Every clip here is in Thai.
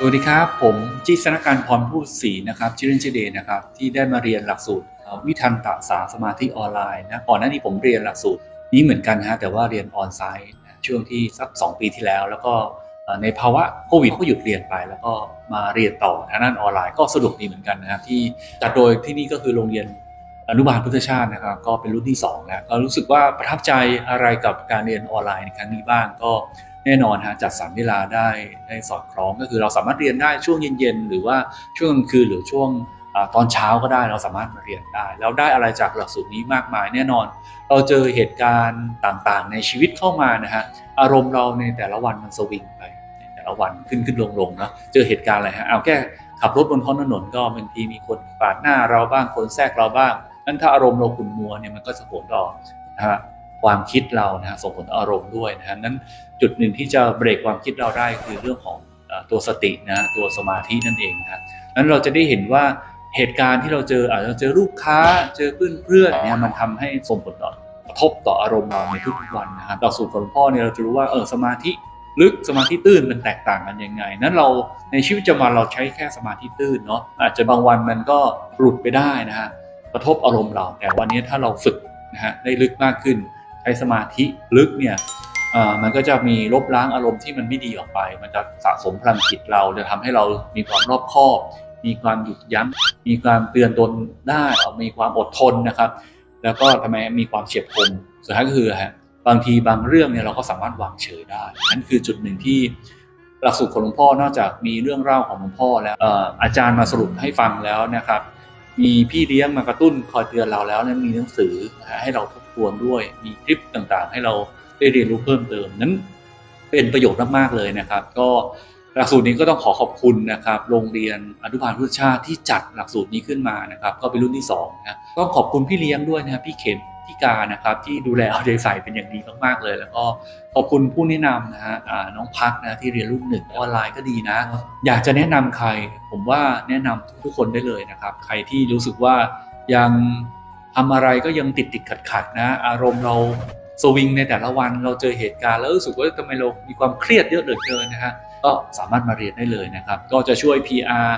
สวัสดีครับ ผมจิสนการพรพูดศรีนะครับชื่อเล่นชื่อเดนะครับ ที่ได้มาเรียนหลักสูตรวิทันตสาสมาธิออนไลน์นะก่อนหน้านี้ผมเรียนหลักสูตรนี้เหมือนกันฮะแต่ว่าเรียนออนไซต์ช่วงที่สัก 2 ปีที่แล้ว แล้วก็ในภาวะโควิดก็หยุดเรียนไป แล้วก็มาเรียนต่อทางด้านออนไลน์ก็สะดวกดีเหมือนกันนะครับที่จัดโดยที่นี่ก็คือโรงเรียนอนุบาลพุทธชาตินะครับก็เป็นรุ่นที่2แล้วก็รู้สึกว่าประทับใจอะไรกับการเรียนออนไลน์ในครั้งนี้บ้างก็ แน่นอนฮะจัดสรรเวลาได้ได้สอดคล้องก็คือเราสามารถเรียนได้ช่วงเย็นๆหรือว่าช่วงกลางคืนหรือช่วงอตอนเช้าก็ได้เราสามารถมาเรียนได้ แล้วได้อะไรจากหลักสูตรนี้มากมายแน่นอน เราเจอเหตุการณ์ต่างๆ ในชีวิตเข้ามานะฮะอารมณ์เราในแต่ละวันมันสวิงไปแต่ละวันขึ้นขึ้นลงลงๆนะเจอเหตุการณ์อะไรฮะเอาแค่ขับรถบนท้องถนนก็บางทีมีคนปาดหน้าเราบ้างคนแทรกเราบ้างนั้นถ้าอารมณ์เราขุ่นมัวเนี่ยมันก็จะผลต่อนะฮะ ความคิดเรานะฮะส่งผลต่ออารมณ์ด้วยนะฮะนั้นจุดหนึ่งที่จะเบรกความคิดเราได้คือเรื่องของตัวสตินะตัวสมาธินั่นเองนะนั้นเราจะได้เห็นว่าเหตุการณ์ที่เราเจออาจจะเจอลูกค้าเจอเพื่อนเพื่อนเนี่ยมันทำให้ส่งผลต่อกระทบต่ออารมณ์เราในทุกวันนะครับหลักสูตรของพ่อเนี่ยเราจะรู้ว่าเออสมาธิลึกสมาธิตื้นมันแตกต่างกันยังไง นั้นเราในชีวิตประจำวันเราใช้แค่สมาธิตื้นเนาะอาจจะบางวันมันก็หลุดไปได้นะฮะกระทบอารมณ์เรา แต่วันนี้ถ้าเราฝึกนะฮะได้ลึกมากขึ้น ช้สมาธิลึกเนี่ยมันก็จะมีลบล้างอารมณ์ที่มันไม่ดีออกไป มันจะสะสมพลังจิตเราจะทำให้เรามีความรอบคอบ มีความหยุดยั้ง มีความเตือนตนได้ มีความอดทนนะครับ แล้วก็ทำไมมีความเฉียบคม สุดท้ายก็คือฮะ บางทีบางเรื่องเนี่ยเราก็สามารถวางเฉยได้ นั่นคือจุดหนึ่งที่หลักสูตรของหลวงพ่อนอกจากมีเรื่องเล่าของหลวงพ่อแล้วออาจารย์มาสรุปให้ฟังแล้วนะครับ มีพี่เลี้ยงมากระตุ้นคอยเตือนเราแล้วนั้นมีหนังสือให้เราทบ วนด้วย มีคลิปต่างๆ ให้เราได้เรียนรู้เพิ่มเติมนั้นเป็นประโยชน์มากๆเลยนะครับ ก็หลักสูตรนี้ก็ต้องขอขอบคุณนะครับ โรงเรียนอนุบาลพุทธชาติที่จัดหลักสูตรนี้ขึ้นมานะครับ ก็เป็นรุ่นที่สองนะก็ขอบคุณพี่เลี้ยงด้วยนะครับพี่เข็มพี่กานะครับ ที่ดูแลเอาใจใส่เป็นอย่างดีมากๆเลย แล้วก็ขอบคุณผู้แนะนำนะฮะน้องพักนะที่เรียนรุ่นหนึ่งออนไลน์ก็ดีนะ อยากจะแนะนำใคร ผมว่าแนะนำทุกคนได้เลยนะครับ ใครที่รู้สึกว่ายัง ทำอะไรก็ยังติดติดขัดขัดนะ อารมณ์เราสวิงในแต่ละวันเราเจอเหตุการณ์แล้วรู้สึกว่าทำไมเรามีความเครียดเยอะเหลือเกินนะฮะก็สามารถมาเรียนได้เลยนะครับ ก็จะช่วย PR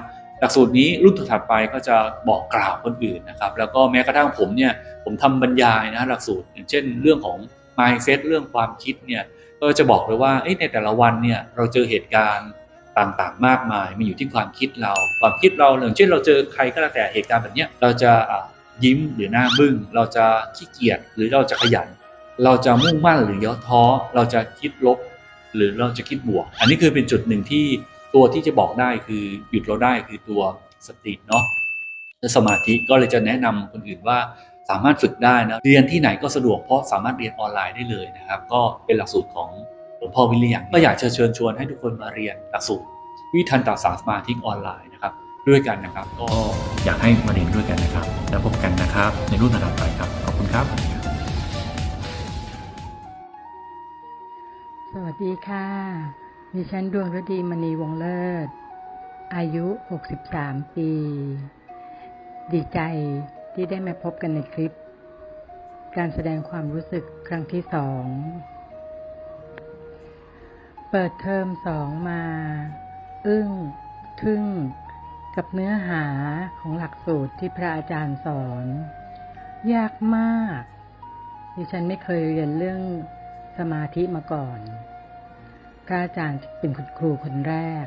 หลักสูตรนี้รุ่นถัดไปก็จะบอกกล่าวคนอื่นนะครับแล้วก็แม้กระทั่งผมเนี่ยผมทำบรรยายนะหลักสูตร อย่างเช่น เรื่องของ mindset เรื่องความคิดเนี่ยก็จะบอกเลยว่าในแต่ละวันเนี่ยเราเจอเหตุการณ์ต่างๆ มากมายมันอยู่ที่ความคิดเรา ความคิดเราอย่างเช่นเราเจอใครก็แล้วแต่เหตุการณ์แบบเนี้ยเราจะ ยิ้มหรือหน้าบึ้ง เราจะขี้เกียจหรือเราจะขยัน เราจะมุ่งมั่นหรือย่อท้อ เราจะคิดลบ หรือเราจะคิดบวก อันนี้คือเป็นจุดหนึ่งที่ตัวที่จะบอกได้คือหยุดเราได้คือตัวสติเนาะและสมาธิก็เลยจะแนะนำคนอื่นว่าสามารถฝึกได้นะเรียนที่ไหนก็สะดวกเพราะสามารถเรียนออนไลน์ได้เลยนะครับ ก็เป็นหลักสูตรของหลวงพ่อวิเลียงก็อยากจะเชิญชวนให้ทุกคนมาเรียนหลักสูตรวิทันตสาสมาธิออนไลน์ ด้วยกันนะครับ ก็อยากให้มาเรียนด้วยกันนะครับ แล้วพบกันนะครับ ในรุ่นถัดไปครับ ขอบคุณครับ สวัสดีค่ะ ดิฉันดวงฤดีมณีวงศ์เลิศ อายุ 63 ปี ดีใจที่ได้มาพบกันในคลิป การแสดงความรู้สึกครั้งที่สองเปิดเทอมสองมา อึ้ง ทึ่ง กับเนื้อหาของหลักสูตรที่พระอาจารย์สอน ยากมาก ดิฉันไม่เคยเรียนเรื่องสมาธิมาก่อนพระอาจารย์เป็นคุณครูคนแรก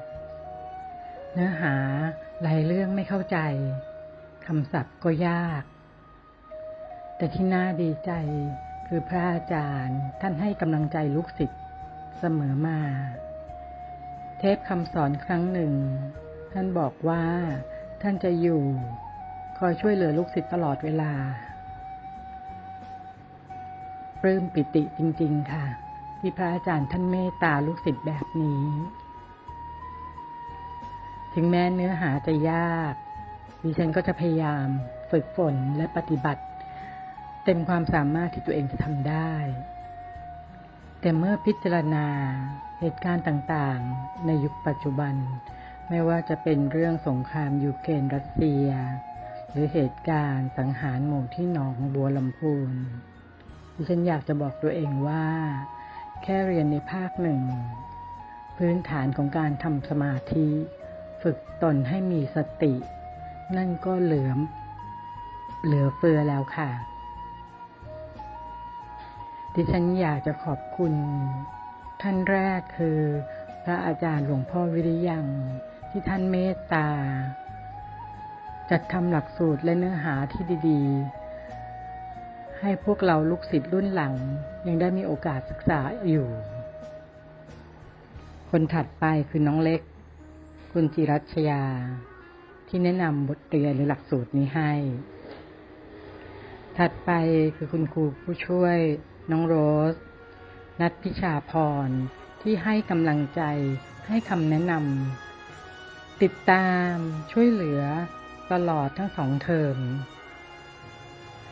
เนื้อหาหลายเรื่องไม่เข้าใจคำศัพท์ก็ยาก แต่ที่น่าดีใจคือพระอาจารย์ท่านให้กำลังใจลูกศิษย์เสมอมา เทปคำสอนครั้งหนึ่ง ท่านบอกว่า ท่านจะอยู่ คอยช่วยเหลือลูกศิษย์ตลอดเวลาปลื้มปิติจริง ๆ ค่ะ ที่พระอาจารย์ท่านเมตตาลูกศิษย์แบบนี้ ถึงแม้เนื้อหาจะยากดิฉันก็จะพยายามฝึกฝนและปฏิบัติ เต็มความสามารถที่ตัวเองจะทำได้ แต่เมื่อพิจารณาเหตุการณ์ต่างๆ ในยุคปัจจุบัน ไม่ว่าจะเป็นเรื่องสงครามยูเครนรัสเซีย หรือเหตุการณ์สังหารหมู่ที่หนองบัวลำพูนดิฉันอยากจะบอกตัวเองว่า แค่เรียนในภาคหนึ่ง พื้นฐานของการทำสมาธิ ฝึกตนให้มีสติ นั่นก็เหลือเหลือเฟือแล้วค่ะ ดิฉันอยากจะขอบคุณ ท่านแรกคือ พระอาจารย์หลวงพ่อวิริยัง ที่ท่านเมตตา จัดทำหลักสูตรและเนื้อหาที่ดีๆ ให้พวกเราลูกศิษย์รุ่นหลัง ยังได้มีโอกาสศึกษาอยู่ คนถัดไปคือน้องเล็ก คุณจิรัชยา ที่แนะนำบทเรียนหรือหลักสูตรนี้ให้ ถัดไปคือคุณครูผู้ช่วยน้องโรส นัทพิชาพรที่ให้กำลังใจให้คำแนะนำ ติดตามช่วยเหลือตลอดทั้งสองเทอม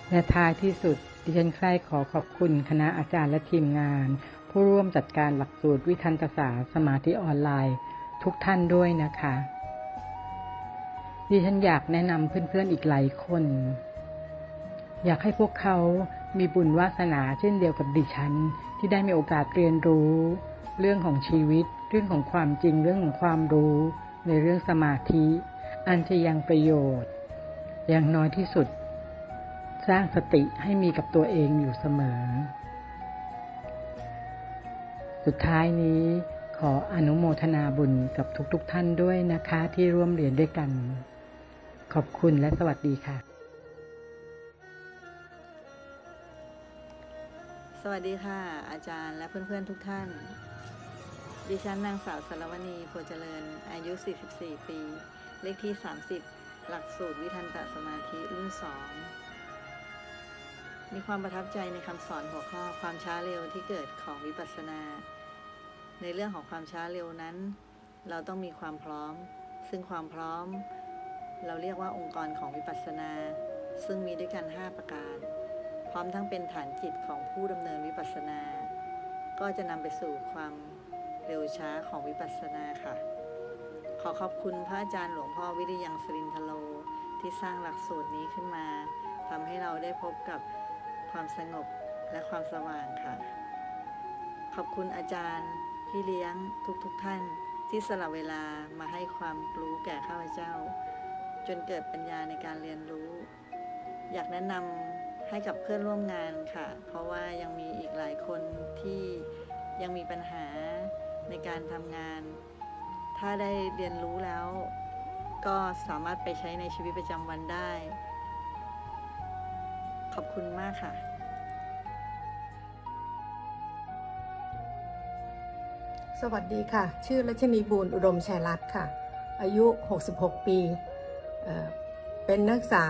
และท้ายที่สุด ดิฉันใคร่ขอขอบคุณคณะอาจารย์และทีมงาน ผู้ร่วมจัดการหลักสูตรวิทันตศาสตร์สมาธิออนไลน์ ทุกท่านด้วยนะคะ ดิฉันอยากแนะนำเพื่อนๆอีกหลายคน อยากให้พวกเขามีบุญวาสนาเช่นเดียวกับดิฉัน ที่ได้มีโอกาสเรียนรู้ เรื่องของชีวิต เรื่องของความจริงเรื่องของความรู้ ในเรื่องสมาธิ อันจะยังประโยชน์ อย่างน้อยที่สุด สร้างสติให้มีกับตัวเองอยู่เสมอ สุดท้ายนี้ขออนุโมทนาบุญกับทุกๆทท่านด้วยนะคะที่ร่วมเรียนด้วยกัน ขอบคุณและสวัสดีค่ะ สวัสดีค่ะ อาจารย์และเพื่อนๆทุกท่าน ดิฉันนางสาวสารวณีโพเจริญ อายุ 44 ปี เลขที่ 30 หลักสูตรวิทันตสมาธิรุ่น 2 มีความประทับใจในคำสอนหัวข้อความช้าเร็วที่เกิดของวิปัสสนา ในเรื่องของความช้าเร็วนั้น เราต้องมีความพร้อม ซึ่งความพร้อม เราเรียกว่าองค์กรของวิปัสสนา ซึ่งมีด้วยกัน 5 ประการ พร้อมทั้งเป็นฐานจิตของผู้ดำเนินวิปัสสนา ก็จะนำไปสู่ความ เร็วช้าของวิปัสสนาค่ะ ขอขอบคุณพระอาจารย์หลวงพ่อวิริยังสรินทโลที่สร้างหลักสูตรนี้ขึ้นมาทำให้เราได้พบกับความสงบและความสว่างค่ะ ขอบคุณอาจารย์พี่เลี้ยงทุกๆทท่านที่สละเวลามาให้ความรู้แก่ข้าพเจ้า จนเกิดปัญญาในการเรียนรู้ อยากแนะนำให้กับเพื่อนร่วมงานค่ะ เพราะว่ายังมีอีกหลายคนที่ยังมีปัญหา ในการทำงาน ถ้าได้เรียนรู้แล้ว ก็สามารถไปใช้ในชีวิตประจำวันได้ ขอบคุณมากค่ะ สวัสดีค่ะ ชื่อรัชนีบูรณ์อุดมชัยรัตน์ค่ะ อายุ 66 ปีเอ่อเป็นนักศึกษา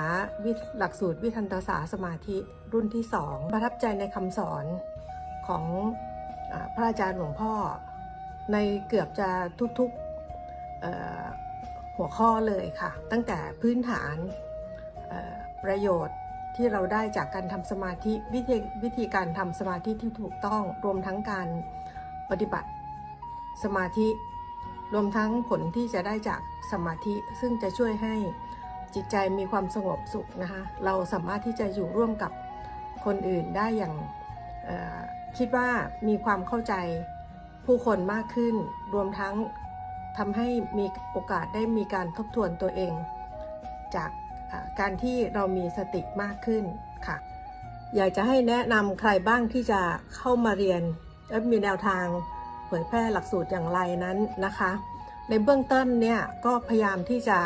วิหลักสูตรวิทันตศาสตร์สมาธิรุ่นที่2ประทับใจในคำสอนของอพระอาจารย์หลวงพ่อ ในเกือบจะทุกๆหัวข้อเลยค่ะ ตั้งแต่พื้นฐานประโยชน์ที่เราได้จากการทำสมาธิวิธีวิธีการทำสมาธิที่ถูกต้องรวมทั้งการปฏิบัติสมาธิ รวมทั้งผลที่จะได้จากสมาธิซึ่งจะช่วยให้จิตใจมีความสงบสุขนะคะเราสามารถที่จะอยู่ร่วมกับคนอื่นได้อย่างคิดว่ามีความเข้าใจ ผู้คนมากขึ้น รวมทั้งทำให้มีโอกาสได้มีการทบทวนตัวเอง จากการที่เรามีสติมากขึ้นค่ะ อยากจะให้แนะนำใครบ้างที่จะเข้ามาเรียนและมีแนวทางเผยแพร่หลักสูตรอย่างไรนั้นนะคะ ในเบื้องต้นเนี่ยก็พยายามที่จะ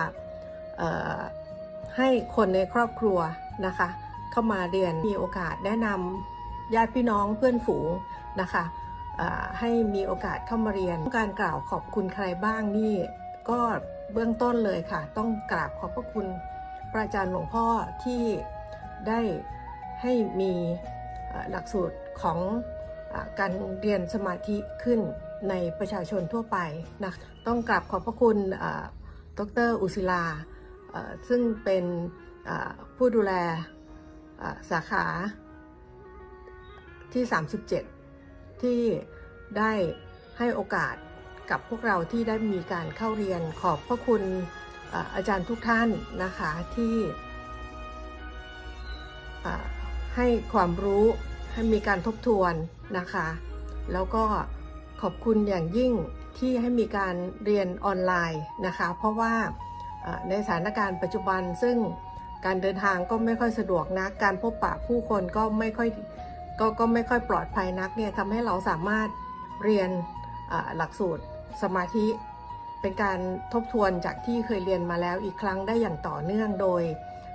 ให้คนในครอบครัวนะคะ เข้ามาเรียนมีโอกาสแนะนำญาติพี่น้องเพื่อนฝูงนะคะ ให้มีโอกาสเข้ามาเรียนต้องการกล่าวขอบคุณใครบ้างนี่ก็เบื้องต้นเลยค่ะ ต้องกราบขอบพระคุณพระอาจารย์หลวงพ่อที่ได้ให้มีหลักสูตรของอการเรียนสมาธิขึ้นในประชาชนทั่วไปนะต้องกราบขอบพระคุณดรอุศิลา ซึ่งเป็นผู้ดูแลสาขาที่ 37 ที่ได้ให้โอกาสกับพวกเราที่ได้มีการเข้าเรียนขอบพระคุณอาจารย์ทุกท่านนะคะที่ให้ความรู้ให้มีการทบทวนนะคะ แล้วก็ขอบคุณอย่างยิ่งที่ให้มีการเรียนออนไลน์นะคะ เพราะว่าในสถานการณ์ปัจจุบันซึ่งการเดินทางก็ไม่ค่อยสะดวกนักการพบปะผู้คนก็ไม่ค่อย ก็ก็ไม่ค่อยปลอดภัยนักเนี่ยทำให้เราสามารถเรียนหลักสูตรสมาธิเป็นการทบทวนจากที่เคยเรียนมาแล้วอีกครั้งได้อย่างต่อเนื่องโดย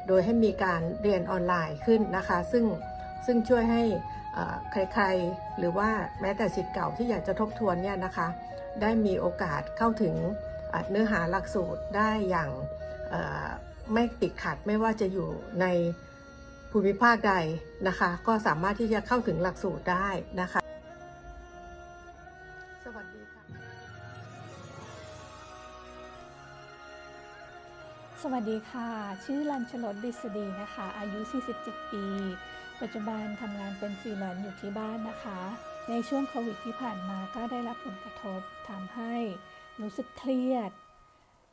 โดยให้มีการเรียนออนไลน์ขึ้นนะคะ ซึ่งซึ่งช่วยให้ใครๆ หรือว่าแม้แต่สิทธิ์เก่าที่อยากจะทบทวนเนี่ยนะคะ ได้มีโอกาสเข้าถึงเนื้อหาหลักสูตรได้อย่างไม่ติดขัดไม่ว่าจะอยู่ใน ภูมิภาคใดนะคะ ก็สามารถที่จะเข้าถึงหลักสูตรได้นะคะ สวัสดีค่ะ สวัสดีค่ะ ชื่อลัญชลดดิษฎีนะคะ อายุ 47 ปี ปัจจุบันทำงานเป็นฟรีแลนซ์อยู่ที่บ้านนะคะ ในช่วงโควิดที่ผ่านมาก็ได้รับผลกระทบทำให้รู้สึกเครียด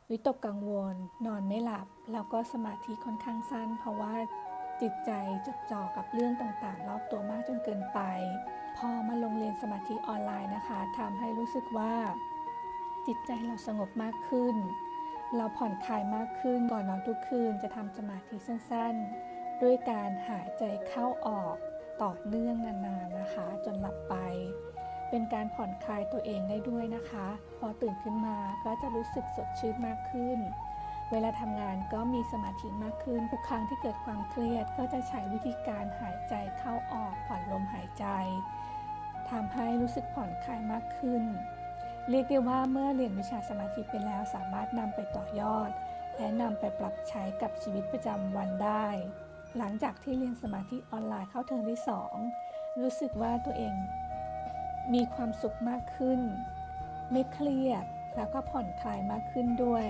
วิตกกังวล นอนไม่หลับ แล้วก็สมาธิค่อนข้างสั้น เพราะว่า จิตใจจดจ่อกับเรื่องต่างๆ รอบตัวมากจนเกินไป พอมาลงเรียนสมาธิออนไลน์นะคะทำให้รู้สึกว่า จิตใจเราสงบมากขึ้น เราผ่อนคลายมากขึ้นก่อนนอนทุกคืนจะทำสมาธิสั้นๆ ด้วยการหายใจเข้าออกต่อเนื่องนานๆนะคะ จนหลับไป เป็นการผ่อนคลายตัวเองได้ด้วยนะคะ พอตื่นขึ้นมาก็จะรู้สึกสดชื่นมากขึ้น เวลาทำงานก็มีสมาธิมากขึ้น ทุกครั้งที่เกิดความเครียดก็จะใช้วิธีการหายใจเข้าออกผ่อนลมหายใจทำให้รู้สึกผ่อนคลายมากขึ้น เรียกได้ว่าเมื่อเรียนวิชาสมาธิไปแล้วสามารถนำไปต่อยอด และนำไปปรับใช้กับชีวิตประจำวันได้ หลังจากที่เรียนสมาธิออนไลน์เข้าเทอมที่ 2 รู้สึกว่าตัวเองมีความสุขมากขึ้น ไม่เครียดแล้วก็ผ่อนคลายมากขึ้นด้วย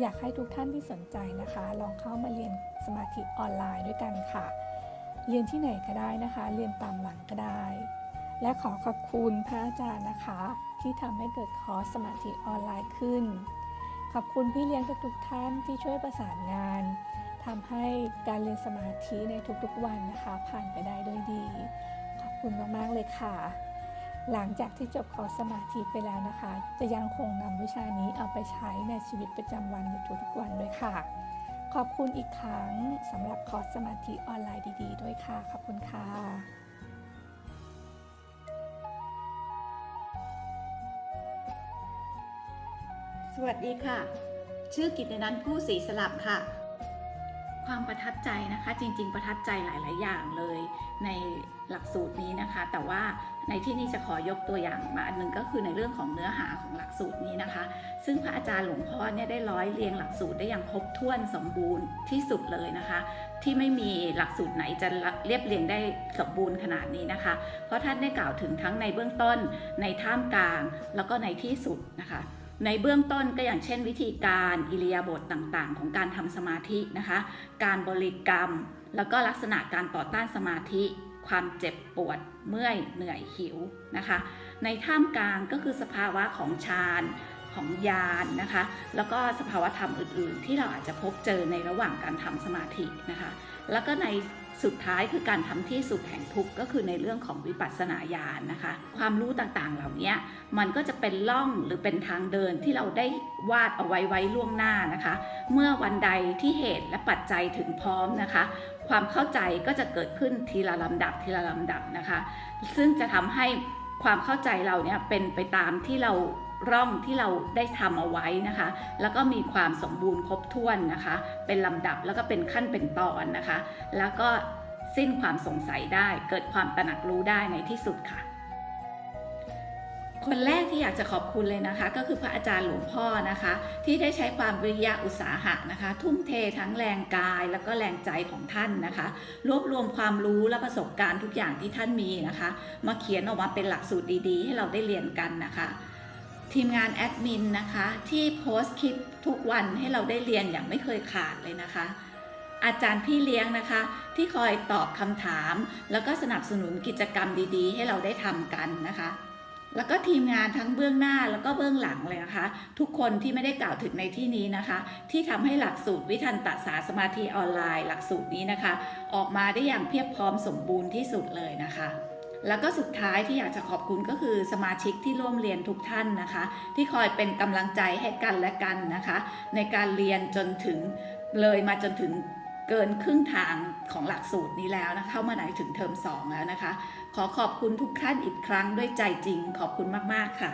อยากให้ทุกท่านที่สนใจนะคะ ลองเข้ามาเรียนสมาธิออนไลน์ด้วยกันค่ะ เรียนที่ไหนก็ได้นะคะ เรียนตามหลังก็ได้ และขอขอบคุณพระอาจารย์นะคะ ที่ทำให้เกิดคอร์สสมาธิออนไลน์ขึ้น ขอบคุณพี่เลี้ยงทุกๆท่านที่ช่วยประสานงานทำให้การเรียนสมาธิในทุกๆวันนะคะ ผ่านไปได้ด้วยดี ขอบคุณมากๆเลยค่ะ หลังจากที่จบคอร์สสมาธิไปแล้วนะคะ จะยังคงนำวิชานี้เอาไปใช้ในชีวิตประจำวันอยู่ทุกวันด้วยค่ะ ขอบคุณอีกครั้งสำหรับคอร์สสมาธิออนไลน์ดี ๆ ด้วยค่ะ ขอบคุณค่ะสวัสดีค่ะ ชื่อกิตตินันท์ผู้ศรีสลับค่ะ ความประทับใจนะคะ จริง ๆ ประทับใจหลาย ๆ อย่างเลยใน หลักสูตรนี้นะคะ แต่ว่าในที่นี้จะขอยกตัวอย่างมาอันหนึ่งก็คือในเรื่องของเนื้อหาของหลักสูตรนี้นะคะ ซึ่งพระอาจารย์หลวงพ่อเนี่ยได้ร้อยเรียงหลักสูตรได้อย่างครบถ้วนสมบูรณ์ที่สุดเลยนะคะ ที่ไม่มีหลักสูตรไหนจะเรียบเรียงได้สมบูรณ์ขนาดนี้นะคะ เพราะท่านได้กล่าวถึงทั้งในเบื้องต้น ในท่ามกลาง แล้วก็ในที่สุดนะคะในเบื้องต้นก็อย่างเช่นวิธีการอิริยาบถต่างๆ ของการทำสมาธินะคะ การบริกรรม แล้วก็ลักษณะการต่อต้านสมาธิ ความเจ็บปวดเมื่อยเหนื่อยหิวนะคะ ในท่ามกลางก็คือสภาวะของฌานของญาณนนะคะ แล้วก็สภาวะธรรมอื่น ๆ ที่เราอาจจะพบเจอในระหว่างการทำสมาธินะคะ แล้วก็ในสุดท้ายคือการทำที่สุดแห่งทุกข์ก็คือในเรื่องของวิปัสสนาญาณนะคะ ความรู้ต่างๆเหล่านี้มันก็จะเป็นล่องหรือเป็นทางเดินที่เราได้วาดเอาไว้ไว้ล่วงหน้านะคะ เมื่อวันใดที่เหตุและปัจจัยถึงพร้อมนะคะ ความเข้าใจก็จะเกิดขึ้นทีละลำดับทีละลำดับนะคะ ซึ่งจะทำให้ความเข้าใจเราเนี่ยเป็นไปตามที่เราร่องที่เราได้ทำเอาไว้นะคะ แล้วก็มีความสมบูรณ์ครบถ้วนนะคะ เป็นลำดับแล้วก็เป็นขั้นเป็นตอนนะคะ แล้วก็สิ้นความสงสัยได้ เกิดความตระหนักรู้ได้ในที่สุดค่ะ คนแรกที่อยากจะขอบคุณเลยนะคะ ก็คือพระอาจารย์หลวงพ่อนะคะ ที่ได้ใช้ความวิริยะอุตสาหะนะคะ ทุ่มเททั้งแรงกายแล้วก็แรงใจของท่านนะคะ รวบรวมความรู้และประสบการณ์ทุกอย่างที่ท่านมีนะคะ มาเขียนออกมาเป็นหลักสูตรดีๆ ให้เราได้เรียนกันนะคะ ทีมงานแอดมินนะคะ ที่โพสต์คลิปทุกวันให้เราได้เรียนอย่างไม่เคยขาดเลยนะคะอาจารย์พี่เลี้ยงนะคะ ที่คอยตอบคำถาม แล้วก็สนับสนุนกิจกรรมดีๆ ให้เราได้ทำกันนะคะ แล้วก็ทีมงานทั้งเบื้องหน้าแล้วก็เบื้องหลังเลยนะคะ ทุกคนที่ไม่ได้กล่าวถึงในที่นี้นะคะ ที่ทำให้หลักสูตรวิทันตสาสมาธิออนไลน์ หลักสูตรนี้นะคะ ออกมาได้อย่างเพียบพร้อมสมบูรณ์ที่สุดเลยนะคะแล้วก็สุดท้ายที่อยากจะขอบคุณก็คือสมาชิกที่ร่วมเรียนทุกท่านนะคะ ที่คอยเป็นกำลังใจให้กันและกันนะคะ ในการเรียนจนถึงเลยมาจนถึงเกินครึ่งทางของหลักสูตรนี้แล้วนะเข้ามาไหนถึงเทอม2แล้วนะคะ ขอขอบคุณทุกท่านอีกครั้งด้วยใจจริง ขอบคุณมาก ๆ ค่ะ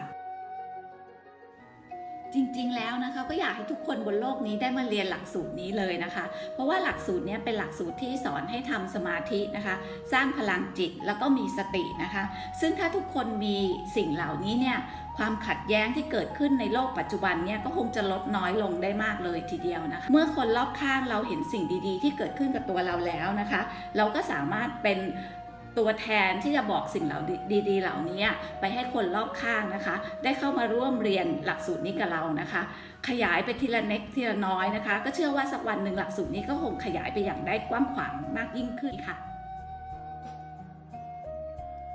จริงๆ แล้วนะคะก็อยากให้ทุกคนบนโลกนี้ได้มาเรียนหลักสูตรนี้เลยนะคะ เพราะว่าหลักสูตรนี้เป็นหลักสูตรที่สอนให้ทำสมาธินะคะ สร้างพลังจิตแล้วก็มีสตินะคะ ซึ่งถ้าทุกคนมีสิ่งเหล่านี้เนี่ยความขัดแย้งที่เกิดขึ้นในโลกปัจจุบันเนี่ยก็คงจะลดน้อยลงได้มากเลยทีเดียวนะคะ เมื่อคนรอบข้างเราเห็นสิ่งดีๆ ที่เกิดขึ้นกับตัวเราแล้วนะคะ เราก็สามารถเป็น ตัวแทนที่จะบอกสิ่งเหล่าดีๆ เหล่านี้ไปให้คนรอบข้างนะคะ ได้เข้ามาร่วมเรียนหลักสูตรนี้กับเรานะคะ ขยายไปทีละเล็กทีละน้อยนะคะ ก็เชื่อว่าสักวันหนึ่งหลักสูตรนี้ก็คงขยายไปอย่างได้กว้างขวางมากยิ่งขึ้นค่ะ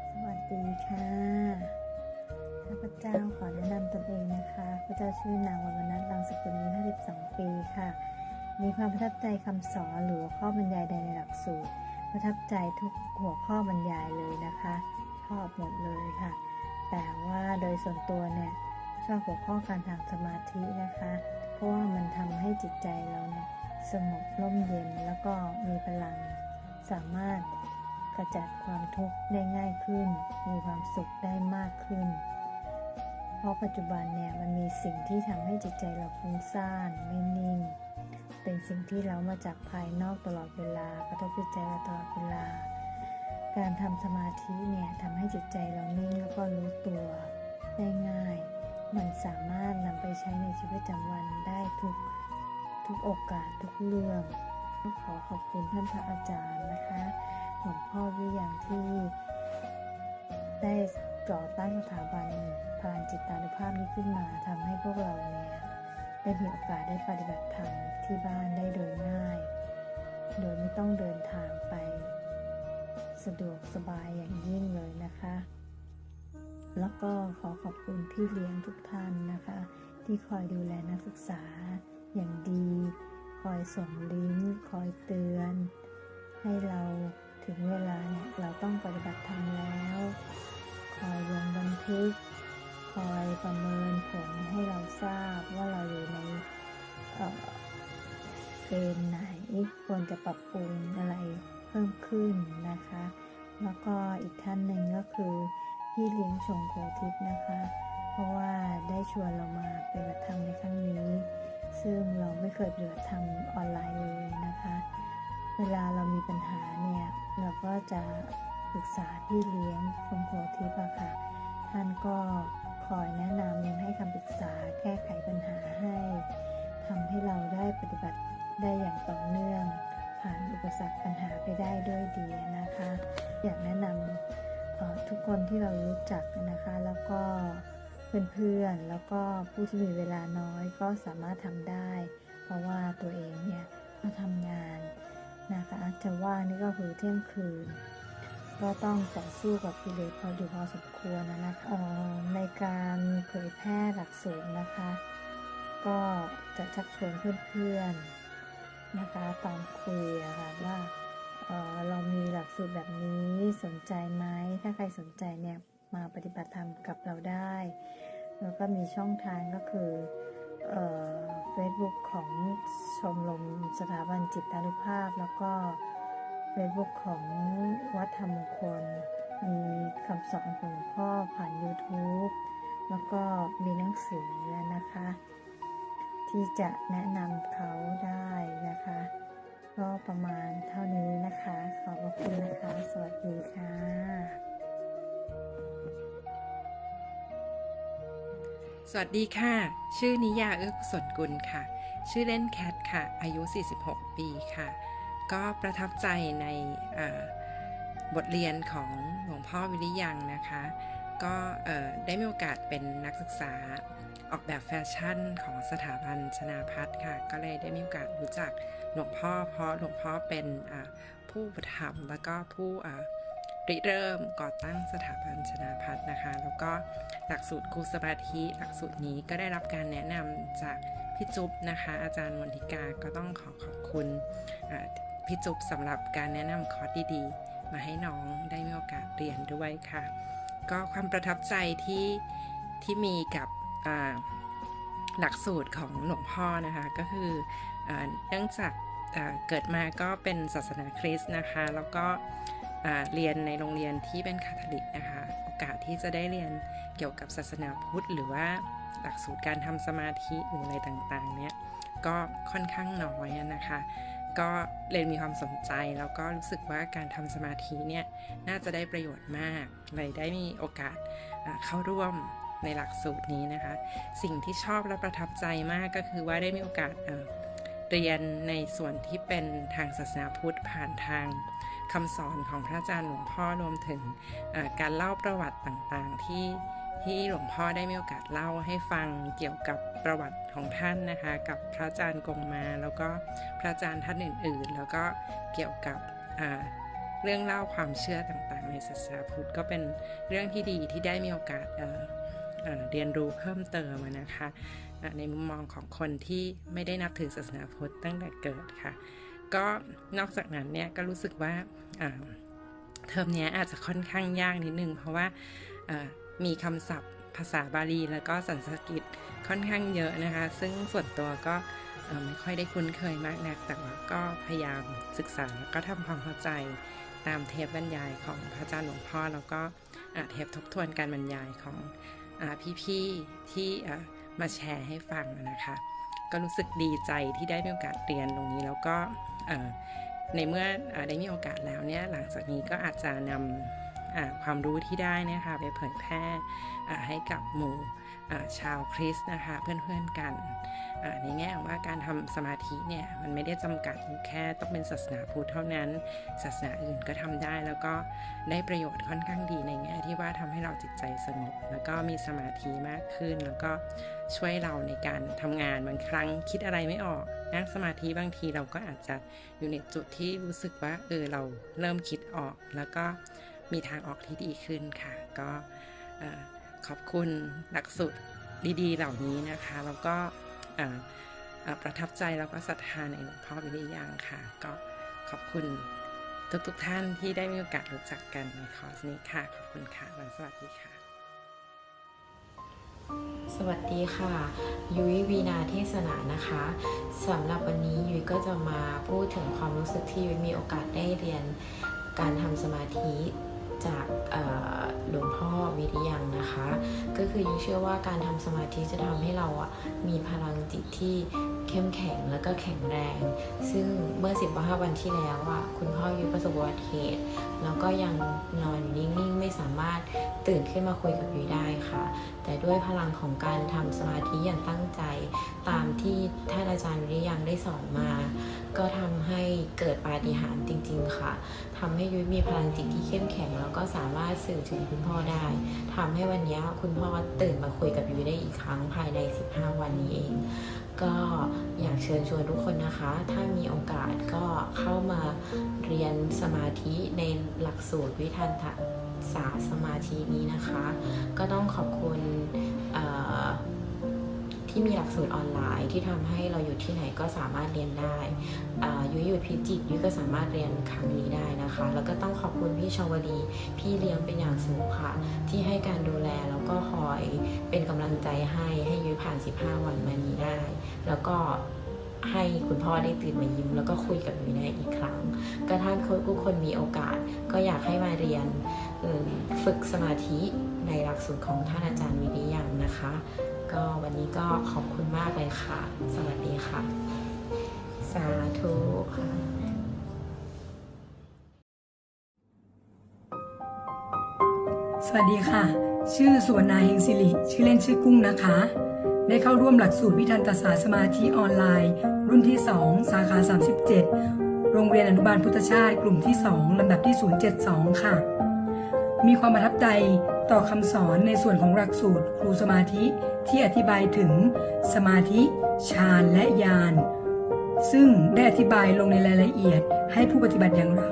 สวัสดีค่ะข้าพเจ้าขอแนะนำตนเองนะคะพระเจ้าชื่อนางวรรณนัทรังสกุลอายุ52 ปีค่ะ มีความประทับใจคำสอนหรือข้อบรรยายใดในหลักสูตร ประทับใจทุกหัวข้อบรรยายเลยนะคะ ชอบหมดเลยค่ะ แต่ว่าโดยส่วนตัวเนี่ยชอบหัวข้อการทำสมาธินะคะ เพราะว่ามันทำให้จิตใจเราเนี่ยสงบร่มเย็นแล้วก็มีพลัง สามารถขจัดความทุกข์ได้ง่ายขึ้น มีความสุขได้มากขึ้น เพราะปัจจุบันเนี่ยมันมีสิ่งที่ทำให้จิตใจเราฟุ้งซ่านไม่นิ่ง เป็นสิ่งที่เรามาจากภายนอกตลอดเวลากระทบจิตใจเราตลอดเวลา การทำสมาธิเนี่ยทำให้จิตใจเรานิ่งแล้วก็รู้ตัวได้ง่าย มันสามารถนำไปใช้ในชีวิตประจำวันได้ทุกทุกโอกาสทุกเรื่องขอขอบคุณท่านพระอาจารย์นะคะหลวงพ่อวิยังที่ได้ก่อตั้งสถาบันพลังจิตานุภาพนี้ขึ้นมาทำให้พวกเราเนี่ย ได้มีโอกาสได้ปฏิบัติธรรมที่บ้านได้โดยง่าย โดยไม่ต้องเดินทางไป สะดวกสบายอย่างยิ่งเลยนะคะ แล้วก็ขอขอบคุณพี่เลี้ยงทุกท่านนะคะ ที่คอยดูแลนักศึกษาอย่างดี คอยส่งลิงก์คอยเตือน ให้เราถึงเวลาเนี่ยเราต้องปฏิบัติธรรมแล้ว คอยลงบันทึก อยประเมินผลให้เราทราบว่าเราอยู่ในเกณฑ์ไหนควรจะปรับปรุงอะไรเพิ่มขึ้นนะคะ แล้วก็อีกท่านหนึ่งก็คือพี่เลี้ยงชงโคทิพนะคะ เพราะว่าได้ชวนเรามาปฏิบัติธรรมในครั้งนี้ ซึ่งเราไม่เคยปฏิบัติธรรมออนไลน์เลยนะคะ เวลาเรามีปัญหาเนี่ยเราก็จะปรึกษาพี่เลี้ยงชมโคทิพอะค่ะ ท่านก็ คอยแนะนำยังให้คำปรึกษาแก้ไขปัญหาให้ทำให้เราได้ปฏิบัติได้อย่างต่อเนื่อง ผ่านอุปสรรคปัญหาไปได้ด้วยดีนะคะ อยากแนะนำทุกคนที่เรารู้จักนะคะ แล้วก็เพื่อนๆแล้วก็ผู้ที่มีเวลาน้อยก็สามารถทำได้ เพราะว่าตัวเองเนี่ยก็ทำงานนะคะจะว่างนี่ก็คือเที่ยงคืน ก็ต้องต่อสู้กับกิเลสพออยู่พอสมควรนะนะคะในการเผยแพร่หลักสูตรนะคะ ก็จะชักชวนเพื่อนๆนะคะตอนคุยะค่ะว่าเเรามีหลักสูตรแบบนี้สนใจไหมถ้าใครสนใจเนี่ยมาปฏิบัติธรรมกับเราได้ แล้วก็มีช่องทางก็คือเอ่อ Facebook ของชมรมสถาบันจิตานุภาพแล้วก็ Facebook ของวัดธรรมมงคล มีคำสอนของหลวงพ่อผ่าน YouTube แล้วก็มีหนังสือนะคะ ที่จะแนะนำเขาได้นะคะ ก็ประมาณเท่านี้นะคะ ขอบพระคุณนะคะ สวัสดีค่ะสวัสดีค่ะ ชื่อนิยาเอื้อกุศลกุลค่ะ ชื่อเล่นแคทค่ะ อายุ 46 ปีค่ะ ก็ประทับใจในบทเรียนของหลวงพ่อวิริยังนะคะ ก็ได้มีโอกาสเป็นนักศึกษาออกแบบแฟชั่นของสถาบันชนาพัฒน์ค่ะ ก็เลยได้มีโอกาสรู้จักหลวงพ่อ เพราะหลวงพ่อเป็นผู้อุปถัมภ์แล้วก็ผู้ริเริ่มก่อตั้งสถาบันชนาพัฒน์นะคะ แล้วก็หลักสูตรครูสมาธิหลักสูตรนี้ก็ได้รับการแนะนำจากพี่จุ๊บนะคะ อาจารย์มนทิกาก็ต้องขอขอบคุณ พี่จุ๊บสำหรับการแนะนำคอร์สดีๆ มาให้น้องได้มีโอกาสเรียนด้วยค่ะ ก็ความประทับใจที่ที่มีกับหลักสูตรของหลวงพ่อนะคะก็คืออเนื่องจากเกิดมาก็เป็นศาสนาคริสต์นะคะ แล้วก็เรียนในโรงเรียนที่เป็นคาทอลิกนะคะ โอกาสที่จะได้เรียนเกี่ยวกับศาสนาพุทธ หรือว่าหลักสูตรการทำสมาธิหรืออะไรต่างๆ เนี่ยก็ค่อนข้างน้อยนะคะ ก็เลยมีความสนใจแล้วก็รู้สึกว่าการทำสมาธิเนี่ยน่าจะได้ประโยชน์มากเลยได้มีโอกาสเข้าร่วมในหลักสูตรนี้นะคะ สิ่งที่ชอบและประทับใจมากก็คือว่าได้มีโอกาสเอ่อเรียนในส่วนที่เป็นทางศาสนาพุทธผ่านทางคำสอนของพระอาจารย์หลวงพ่อรวมถึงการเล่าประวัติต่างๆที่ ที่หลวงพ่อได้มีโอกาสเล่าให้ฟังเกี่ยวกับประวัติของท่านนะคะ กับพระอาจารย์กงมา แล้วก็พระอาจารย์ท่านอื่น ๆ แล้วก็เกี่ยวกับเรื่องเล่าความเชื่อต่างๆ ในศาสนาพุทธก็เป็นเรื่องที่ดีที่ได้มีโอกาสเเเรียนรู้เพิ่มเติมนะคะในมุมมองของคนที่ไม่ได้นับถือศาสนาพุทธตั้งแต่เกิดค่ะ ก็นอกจากนั้นเนี่ยก็รู้สึกว่าเทอมนี้อาจจะค่อนข้างยากนิดนึง เพราะว่า มีคำศัพท์ภาษาบาลีแล้วก็สันสกฤตค่อนข้างเยอะนะคะ ซึ่งส่วนตัวก็ไม่ค่อยได้คุ้นเคยมากนัก แต่ว่าก็พยายามศึกษาแล้วก็ทำความเข้าใจตามเทปบรรยายของพระอาจารย์หลวงพ่อ แล้วก็เทปทบทวนการบรรยายของอพี่ๆที่มาแชร์ให้ฟังนะคะ ก็รู้สึกดีใจที่ได้มีโอกาสเรียนตรงนี้แล้วก็ในเมื่ออได้มีโอกาสแล้วเนี่ยหลังจากนี้ก็อาจจะนำ ความรู้ที่ได้เนะคะไปเผยแพร่ให้กับหมู่ชาวคริสต์นะคะเพื่อนๆกันในแง่ของว่าการทำสมาธิเนี่ยมันไม่ได้จำกัดแค่ต้องเป็นศาสนาพุทธเท่านั้น ศาสนาอื่นก็ทำได้แล้วก็ได้ประโยชน์ค่อนข้างดีในแง่ที่ว่าทำให้เราจิตใจสงบแล้วก็มีสมาธิมากขึ้น แล้วก็ช่วยเราในการทำงานบางครั้งคิดอะไรไม่ออกนั่งสมาธิบางทีเราก็อาจจะอยู่ในจุดที่รู้สึกว่าเออเราเริ่มคิดออกแล้วก็ มีทางออกที่ดีขึ้นค่ะ ก็ขอบคุณหลักสูตรดีๆ เหล่านี้นะคะ แล้วก็ประทับใจแล้วก็ศรัทธาในหลวงพ่อวิริยังค่ะ ก็ขอบคุณทุกๆทท่านที่ได้มีโอกาสรู้จักกันในคอร์สนี้ค่ะ ขอบคุณค่ะและสวัสดีค่ะ สวัสดีค่ะ ยุ้ยวีนาเทศนานะคะสำหรับวันนี้ยุ้ยก็จะมาพูดถึงความรู้สึกที่ยุ้ยมีโอกาสได้เรียนการทำสมาธิ จากหลวงพ่อวิริยังนะคะ ก็คือยุ้ยเชื่อว่าการทำสมาธิจะทำให้เราอะมีพลังจิตที่เข้มแข็งแล้วก็แข็งแรง ซึ่งเมื่อ 15 วันที่แล้วอะคุณพ่อยุประสบอุบัติเหตุแล้วก็ยังนอนอยู่นิ่งๆ ไม่สามารถตื่นขึ้นมาคุยกับยุ้ยได้ค่ะ แต่ด้วยพลังของการทำสมาธิอย่างตั้งใจ ตามที่ท่านอาจารย์วิริยังได้สอนมา ก็ทำให้เกิดปาฏิหาริย์จริง ๆ ค่ะทำให้ยุ้ยมีพลังจิตที่เข้มแข็ง แล้วก็สามารถสื่อถึงคุณพ่อได้ทำให้วันนี้คุณพ่อตื่นมาคุยกับยุ้ยได้อีกครั้งภายใน 15 วันนี้เอง ก็อยากเชิญชวนทุกคนนะคะ ถ้ามีโอกาสก็เข้ามาเรียนสมาธิในหลักสูตรวิทันทะศาสมาธินี้นะคะ ก็ต้องขอบคุณอ่อ ที่มีหลักสูตรออนไลน์ ที่ทำให้เราอยู่ที่ไหนก็สามารถเรียนได้ยุ้ยอยู่พิจิตรยุ้ยก็สามารถเรียนครั้งนี้ได้นะคะ แล้วก็ต้องขอบคุณพี่ชวลีพี่เลี้ยงเป็นอย่างสูงค่ะ ที่ให้การดูแลแล้วก็คอยเป็นกำลังใจให้ให้ยุ้ยผ่าน 15 วันมานี้ได้ แล้วก็ให้คุณพ่อได้ตื่นมายิ้ม แล้วก็คุยกับยุ้ยได้อีกครั้งก็ถ้าทุกคนมีโอกาส ก็อยากให้มาเรียนฝึกสมาธิในหลักสูตรของท่านอาจารย์วิริยังนะคะ ก็วันนี้ก็ขอบคุณมากเลยค่ะ สวัสดีค่ะ สาธุค่ะสวัสดีค่ะ ชื่อสุวรรณาเฮงศิริ ชื่อเล่นชื่อกุ้งนะคะ ได้เข้าร่วมหลักสูตรวิทันตศาสสมาธิออนไลน์ รุ่นที่ 2 สาขา 37 โรงเรียนอนุบาลพุทธชาติ กลุ่มที่ 2 ลำดับที่ 072 ค่ะ มีความประทับใจต่อคำสอนในส่วนของหลักสูตรครูสมาธิที่อธิบายถึงสมาธิฌานและญาณซึ่งได้อธิบายลงในรายละเอียด ให้ผู้ปฏิบัติอย่างเรา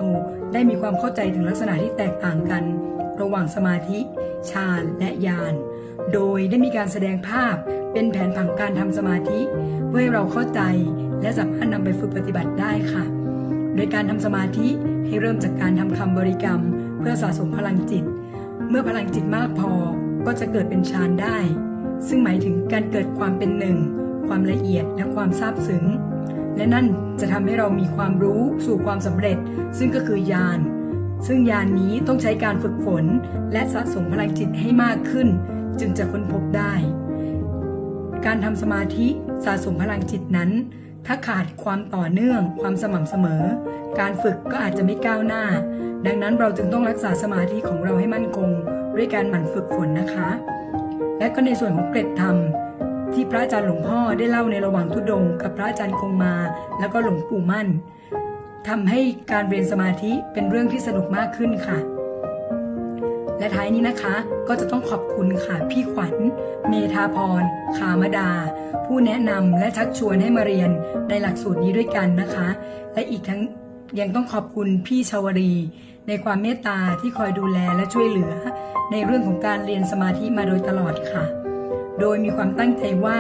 ได้มีความเข้าใจถึงลักษณะที่แตกต่างกัน ระหว่างสมาธิฌานและญาณโดยได้มีการแสดงภาพเป็นแผนผังการทำสมาธิ เพื่อให้เราเข้าใจและสามารถนำไปฝึกปฏิบัติได้ค่ะโโดยการทำสมาธิให้เริ่มจากการทำคำบริกรรม เพื่อสะสมพลังจิต เมื่อพลังจิตมากพอก็จะเกิดเป็นฌานได้ ซึ่งหมายถึงการเกิดความเป็นหนึ่ง ความละเอียดและความซาบซึ้ง และนั่นจะทำให้เรามีความรู้สู่ความสำเร็จ ซึ่งก็คือญาณซึ่งญาณนนี้ต้องใช้การฝึกฝน และสะสมพลังจิตให้มากขึ้น จึงจะค้นพบได้ การทำสมาธิสะสมพลังจิตนั้น ถ้าขาดความต่อเนื่อง ความสม่ำเสมอ การฝึกก็อาจจะไม่ก้าวหน้า ดังนั้นเราจึงต้องรักษาสมาธิของเราให้มั่นคง ด้วยการหมั่นฝึกฝนนะคะ และก็ในส่วนของเกร็ดธรรม ที่พระอาจารย์หลวงพ่อได้เล่าในระหว่างทุดง กับพระอาจารย์คงมา แล้วก็หลวงปู่มั่นทำให้การเรียนสมาธิเป็นเรื่องที่สนุกมากขึ้นค่ะ และท้ายนี้นะคะก็จะต้องขอบคุณค่ะพี่ขวัญ เมธาพรขามดา ผู้แนะนำและชักชวนให้มาเรียนในหลักสูตรนี้ด้วยกันนะคะ และอีกทั้ง ยังต้องขอบคุณพี่ชาวรี ในความเมตตาที่คอยดูแลและช่วยเหลือ ในเรื่องของการเรียนสมาธิมาโดยตลอดค่ะ โดยมีความตั้งใจว่า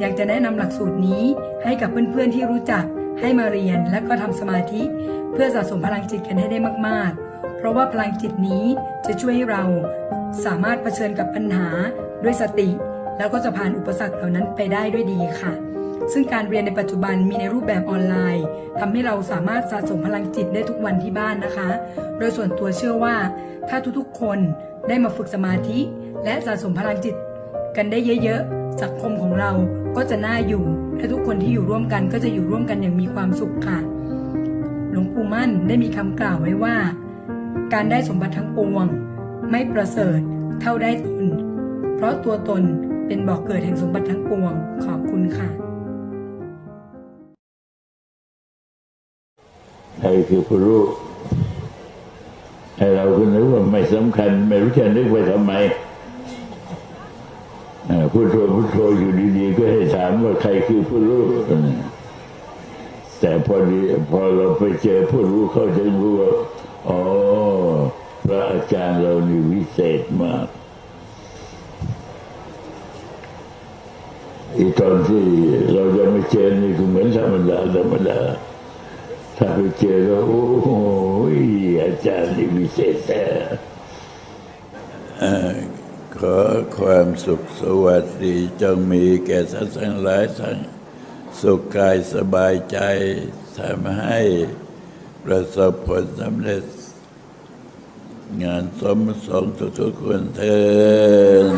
อยากจะแนะนำหลักสูตรนี้ให้กับเพื่อนๆที่รู้จักให้มาเรียนและก็ทำสมาธิ เพื่อสะสมพลังจิตกันให้ได้มาก ๆ เพราะว่าพลังจิตนี้จะช่วยให้เราสามารถเผชิญกับปัญหาด้วยสติ แล้วก็จะผ่านอุปสรรคเหล่านั้นไปได้ด้วยดีค่ะ ซึ่งการเรียนในปัจจุบันมีในรูปแบบออนไลน์ทำให้เราสามารถสะสมพลังจิตได้ทุกวันที่บ้านนะคะ โดยส่วนตัวเชื่อว่า ถ้าทุกๆคนได้มาฝึกสมาธิ และสะสมพลังจิต กันได้เยอะๆสังคมของเราก็จะน่าอยู่ และทุกคนที่อยู่ร่วมกันก็จะอยู่ร่วมกันอย่างมีความสุขค่ะ หลวงปู่มั่นได้มีคำกล่าวไว้ว่า การได้สมบัติทั้งปวง ไม่ประเสริฐเท่าได้ตนเพราะตัวตนเป็นบอกเกิดแห่งสมบัติทั้งปวง ขอบคุณค่ะ ใครคือผู้รู้ให้เราก็นึกว่าไม่สำคัญ ไม่รู้จะนึกไปทำไมเอ่อพุทโธพุทโธอยู่ดีๆ ก็ให้ถามว่าใครคือผู้รู้แต่พอดีพอเราไปเจอผู้รู้เขาจะรู้ว่าอ๋อพระอาจารย์เรานี่วิเศษมากอีตอนที่เราจะไม่เจอนี่ก็เหมือนธรรมดาธรรมดา ถ้าไปเจอแล้วโอ้โหอาจารย์นี่วิเศษแต่ขอความสุขสวัสดีจงมีแก่ท่านทั้งหลายทั้งสุขกายสบายใจทำให้ประสบผลสำเร็จ งานสมสงทุกๆคนเทิน